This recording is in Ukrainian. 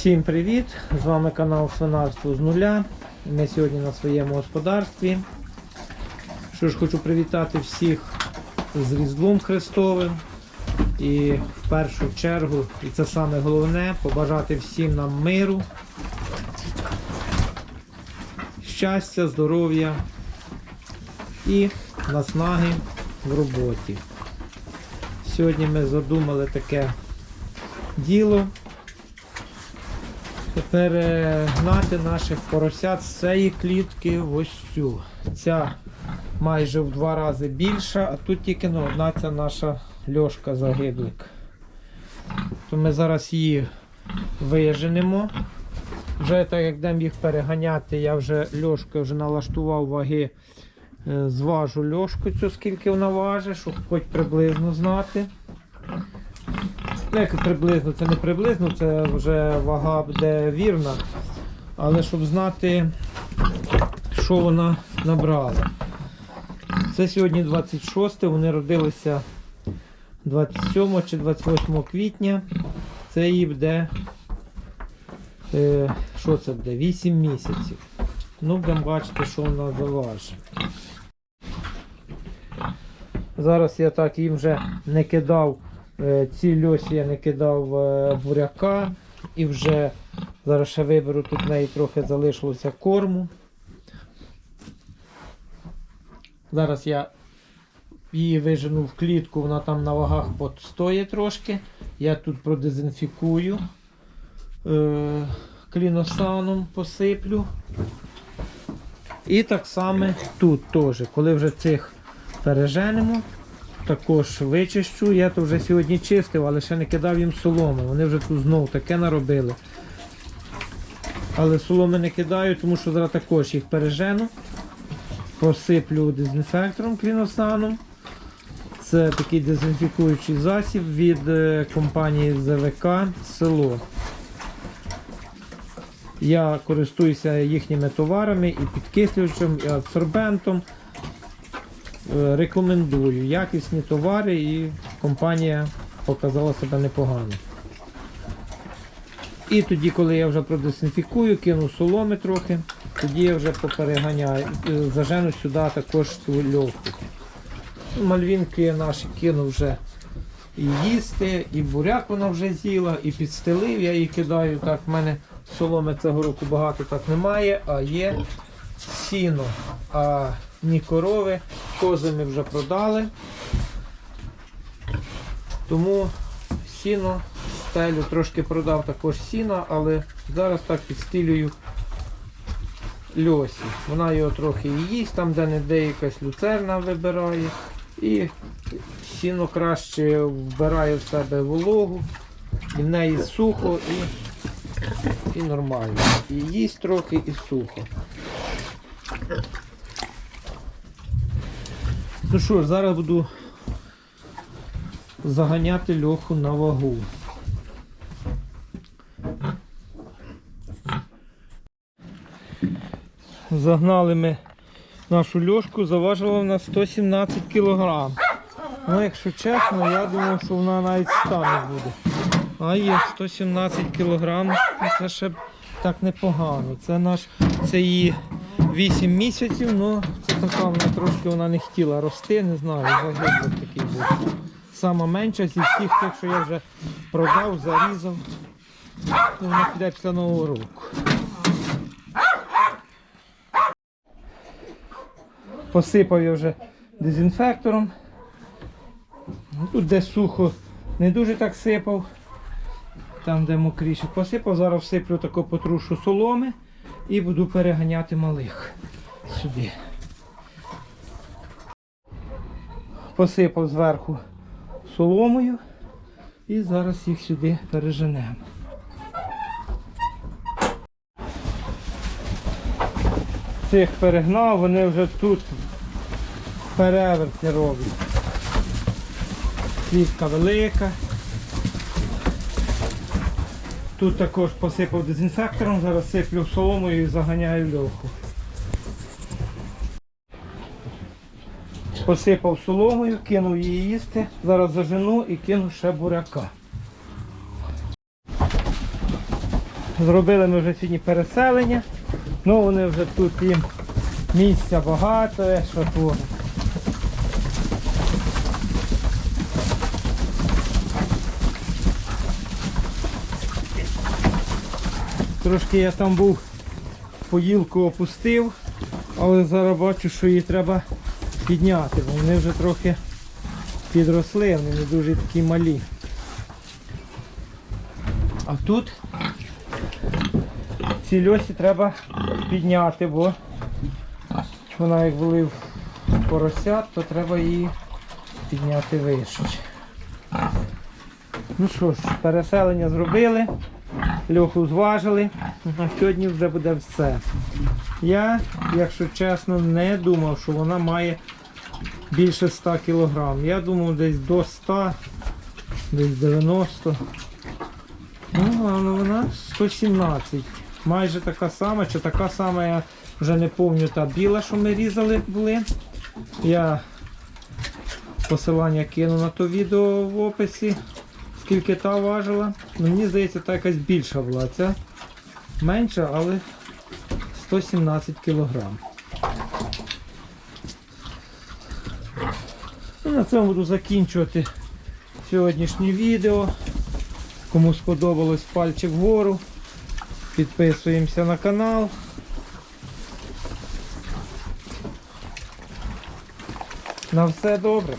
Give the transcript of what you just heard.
Всім привіт! З вами канал Свинарство з нуля. Ми сьогодні на своєму господарстві. Що ж, хочу привітати всіх з Різдвом Христовим. І в першу чергу, і це саме головне, побажати всім нам миру, щастя, здоров'я і наснаги в роботі. Сьогодні ми задумали таке діло перегнати наших поросят з цієї клітки ось цю. Ця майже в два рази більша, а тут тільки ну, одна ця наша льошка загиблик. То ми зараз її виженемо. Вже так як дам їх переганяти, я вже льошки вже налаштував ваги, е, зважу льошку цю, скільки вона важить, щоб хоч приблизно знати. Ну, як приблизно, це не приблизно, це вже вага буде вірна. Але щоб знати, що вона набрала. Це сьогодні 26, вони родилися 27 чи 28 квітня. Це їй буде. Е, що це буде? 8 місяців. Ну, будемо бачити, що вона заважить. Зараз я так їм вже не кидав. Е, Ці льосі я не кидав е, буряка і вже зараз ще виберу, тут в неї трохи залишилося корму. Зараз я її вижену в клітку, вона там на вагах постоє трошки. Я тут продезінфікую е, кліносаном посиплю. І так само тут теж, коли вже цих переженемо, також вичищу. Я то вже сьогодні чистив, але ще не кидав їм соломи. Вони вже тут знов таке наробили. Але соломи не кидаю, тому що зараз також їх пережену. Посиплю дезінфектором кліносаном. Це такий дезінфікуючий засіб від е, компанії ЗВК село. Я користуюся їхніми товарами і підкислювачем, і абсорбентом. Е, Рекомендую якісні товари і компанія показала себе непогано. І тоді, коли я вже продезінфікую, кину соломи трохи, тоді я вже попереганяю, е, зажену сюди також цю льовку. Мальвінки наші кину вже і їсти, і буряк вона вже з'їла, і підстелив, я її кидаю. Так, в мене соломи цього року багато так немає, а є сіно. А ні корови, кози ми вже продали. Тому сіно стелю трошки продав також сіна, але зараз так підстилюю льосі. Вона його трохи і їсть, там де не де якась люцерна вибирає. І сіно краще вбирає в себе вологу, і в неї сухо і, і нормально. І їсть трохи і сухо. Ну що ж, зараз буду заганяти льоху на вагу. Загнали ми нашу льошку, заважила вона 117 кг. Ну, якщо чесно, я думав, що вона навіть стане буде. А є 117 кг, це ще так непогано. Це наш, це її 8 місяців, ну це така вона трошки вона не хотіла рости, не знаю, загибло такий був. Сама менша зі всіх тих, що я вже продав, зарізав. Ну, Вона піде після нового року. Посипав я вже дезінфектором. Ну, Тут де сухо, не дуже так сипав. Там, де мокріше, посипав, зараз всиплю таку потрушу соломи і буду переганяти малих сюди. Посипав зверху соломою і зараз їх сюди переженемо. Цих перегнав, вони вже тут перевертні роблять. Клітка велика. Тут також посипав дезінфектором, зараз сиплю соломою і заганяю льоху. Посипав соломою, кинув її їсти, зараз зажену і кину ще буряка. Зробили ми вже сьогодні переселення. Ну вони вже тут їм місця багато, що тут. Трошки я там був, поїлку опустив, але зараз бачу, що її треба підняти, бо вони вже трохи підросли, вони не дуже такі малі. А тут ці льосі треба підняти, бо вона як були в поросят, то треба її підняти вище. Ну що ж, переселення зробили, льоху зважили, на сьогодні вже буде все. Я, якщо чесно, не думав, що вона має більше 100 кг. Я думав десь до 100, десь 90. Ну, але вона 117. Майже така сама, чи така сама, я вже не пам'ятаю та біла, що ми різали були. Я посилання кину на то відео в описі, скільки та важила. Мені здається, та якась більша була. Ця менша, але 117 кг. На цьому буду закінчувати сьогоднішнє відео. Кому сподобалось пальчик вгору. Підписуємося на канал. На все добре.